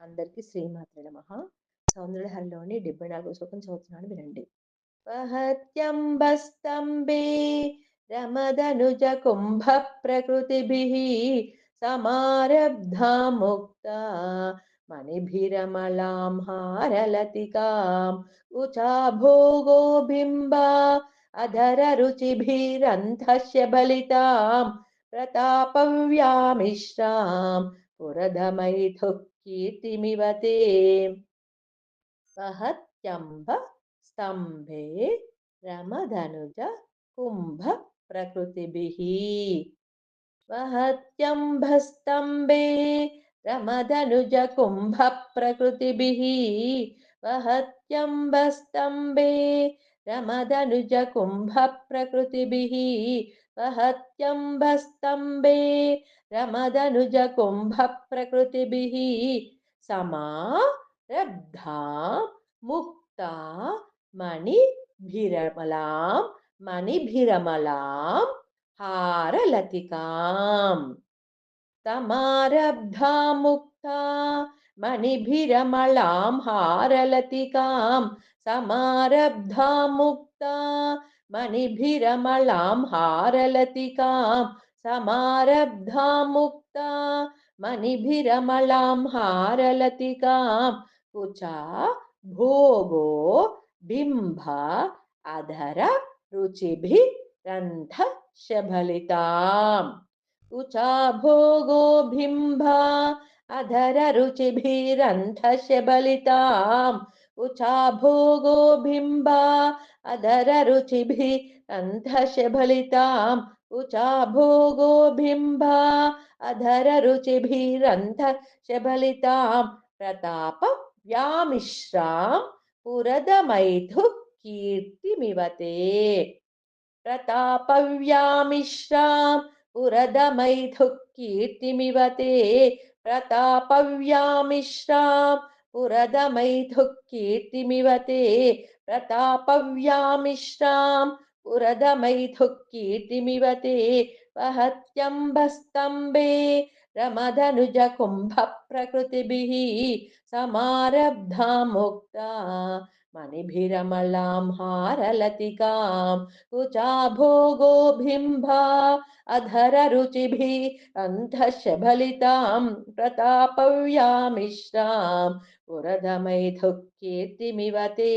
అందరికీ శ్రీమాత్రే నమః. సౌందర్యహరిలోని డెబ్బై నాలుగో శ్లోకం చదువుతున్నాను వినండి. వహత్యంబస్తంబే రమదనుజ కుంభ ప్రకృతిభిః సమారబ్ధా ముక్త మణిభిరమలాం హారలతికాం ఉచా భోగో బింబ అధర రుచిభిరంధస్య బలితాం ప్రతాపవ్యామిశ్రాం పురధమైథుః कीर्तिमिव ते महत्यम्ब स्तम्भे रमधनुज कुम्भ प्रकृतिभिः। महत्यम्भस्तम्भे रमधनुजकुम्भप्रकृतिभिः महत्यम्बस्तम्भे रमदनुज कुम्भप्रकृतिभिः वहत्यम्भस्तम्बे रमदनुज कुम्भप्रकृतिभिः समा रब्धा मुक्ता मणिभिरमलां मणिभिरमलां हारलतिकां तमारब्धा मुक्ता मणिभिरमलां हारलतिकां समारब्धा मुक्ता मणिभिरमलां हारलतिकां। समारब्धा मुक्ता मणिभिरमलां हारलतिकां। कुचा, भोगो बिम्भ अधर रुचिभिरन्ध शबलिताम् कुचा, भोगो, बिम्ब, अधर रुचिभिरन्ध शबलिताम् उचा भोगो बिम्ब अधर रुचिभिरन्ध शबलिताम् उचा भोगो बिम्ब अधर रुचिभिरन्ध शबलितां प्रताप व्यामिश्रां पुरदमैथुः कीर्तिमिव ते प्रतापव्यामिश्रां पुरदमैथुः कीर्तिमिव ते प्रतापव्यामिश्रां पुरदमैथुः प्रतापव्यामिश्राम्। पुरदमैथुक्कीर्तिमिवते प्रतापव्यामिश्रां रमधनुजकुम्भप्रकृतिभिः समारब्धा मुक्ता मणिभिरमलां हारलतिकां कुचा भोगो बिम्बा अधर रुचिभिः अन्धशबलितां प्रतापव्यामिश्रां पुरधमैथुः कीर्तिमिव ते